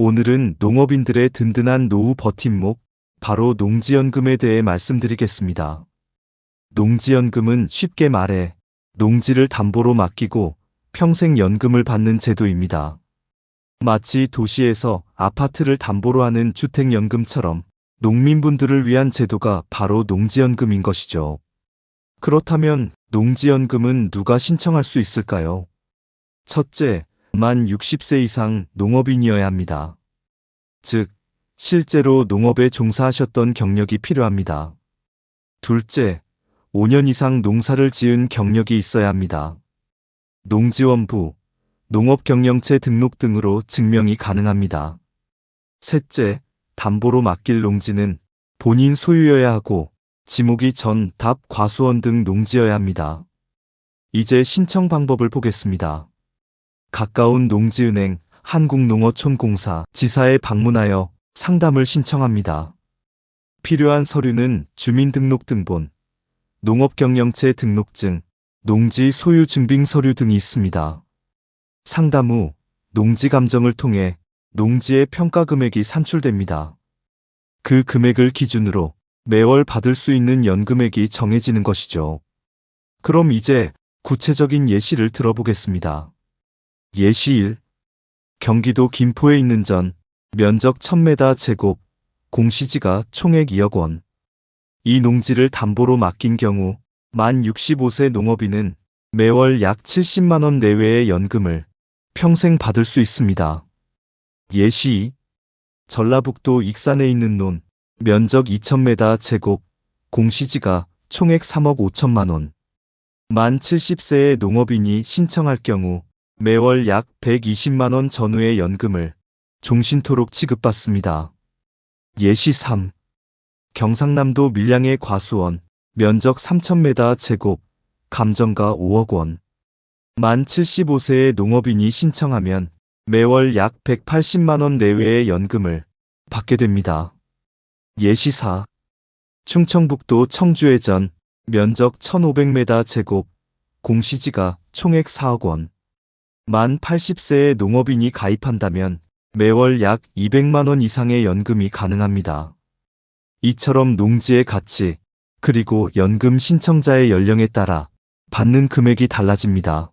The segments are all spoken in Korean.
오늘은 농업인들의 든든한 노후 버팀목, 바로 농지연금에 대해 말씀드리겠습니다. 농지연금은 쉽게 말해 농지를 담보로 맡기고 평생 연금을 받는 제도입니다. 마치 도시에서 아파트를 담보로 하는 주택연금처럼 농민분들을 위한 제도가 바로 농지연금인 것이죠. 그렇다면 농지연금은 누가 신청할 수 있을까요? 첫째, 만 60세 이상 농업인이어야 합니다. 즉, 실제로 농업에 종사하셨던 경력이 필요합니다. 둘째, 5년 이상 농사를 지은 경력이 있어야 합니다. 농지원부, 농업경영체 등록 등으로 증명이 가능합니다. 셋째, 담보로 맡길 농지는 본인 소유여야 하고 지목이 전, 답, 과수원 등 농지여야 합니다. 이제 신청 방법을 보겠습니다. 가까운 농지은행, 한국농어촌공사, 지사에 방문하여 상담을 신청합니다. 필요한 서류는 주민등록등본, 농업경영체 등록증, 농지 소유 증빙 서류 등이 있습니다. 상담 후 농지 감정을 통해 농지의 평가 금액이 산출됩니다. 그 금액을 기준으로 매월 받을 수 있는 연금액이 정해지는 것이죠. 그럼 이제 구체적인 예시를 들어보겠습니다. 예시 1. 경기도 김포에 있는 전, 면적 1000m 제곱, 공시지가 총액 2억 원. 이 농지를 담보로 맡긴 경우 만 65세 농업인은 매월 약 70만 원 내외의 연금을 평생 받을 수 있습니다. 예시 2. 전라북도 익산에 있는 논, 면적 2000m 제곱, 공시지가 총액 3억 5천만 원. 만 70세의 농업인이 신청할 경우 매월 약 120만 원 전후의 연금을 종신토록 지급받습니다. 예시 3. 경상남도 밀양의 과수원, 면적 3,000m 제곱, 감정가 5억 원. 만 75세의 농업인이 신청하면 매월 약 180만 원 내외의 연금을 받게 됩니다. 예시 4. 충청북도 청주의 전, 면적 1,500m 제곱, 공시지가 총액 4억 원. 만 80세의 농업인이 가입한다면 매월 약 200만 원 이상의 연금이 가능합니다. 이처럼 농지의 가치, 그리고 연금 신청자의 연령에 따라 받는 금액이 달라집니다.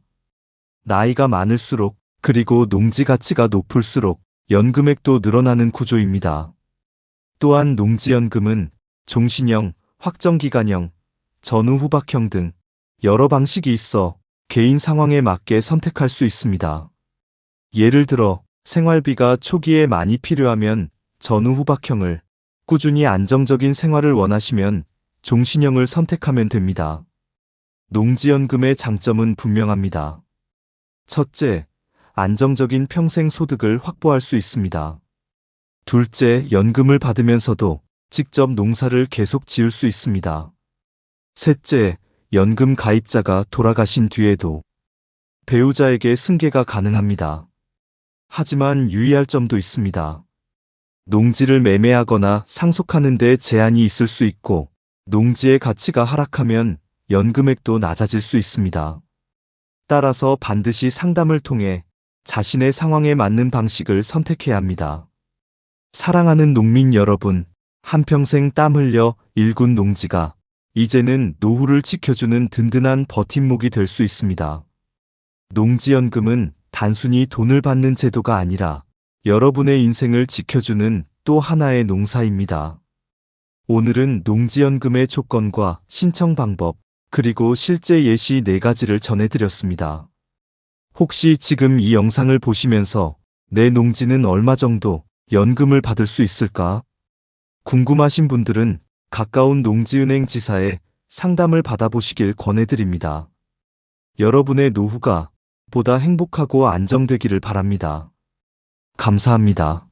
나이가 많을수록, 그리고 농지 가치가 높을수록 연금액도 늘어나는 구조입니다. 또한 농지연금은 종신형, 확정기간형, 전후 후박형 등 여러 방식이 있어 개인 상황에 맞게 선택할 수 있습니다. 예를 들어 생활비가 초기에 많이 필요하면 전후 후박형을, 꾸준히 안정적인 생활을 원하시면 종신형을 선택하면 됩니다. 농지연금의 장점은 분명합니다. 첫째, 안정적인 평생 소득을 확보할 수 있습니다. 둘째, 연금을 받으면서도 직접 농사를 계속 지을 수 있습니다. 셋째, 연금 가입자가 돌아가신 뒤에도 배우자에게 승계가 가능합니다. 하지만 유의할 점도 있습니다. 농지를 매매하거나 상속하는 데 제한이 있을 수 있고 농지의 가치가 하락하면 연금액도 낮아질 수 있습니다. 따라서 반드시 상담을 통해 자신의 상황에 맞는 방식을 선택해야 합니다. 사랑하는 농민 여러분, 한평생 땀 흘려 일군 농지가 이제는 노후를 지켜주는 든든한 버팀목이 될 수 있습니다. 농지연금은 단순히 돈을 받는 제도가 아니라 여러분의 인생을 지켜주는 또 하나의 농사입니다. 오늘은 농지연금의 조건과 신청 방법, 그리고 실제 예시 4가지를 전해드렸습니다. 혹시 지금 이 영상을 보시면서 내 농지는 얼마 정도 연금을 받을 수 있을까? 궁금하신 분들은 가까운 농지은행 지사에 상담을 받아보시길 권해드립니다. 여러분의 노후가 보다 행복하고 안정되기를 바랍니다. 감사합니다.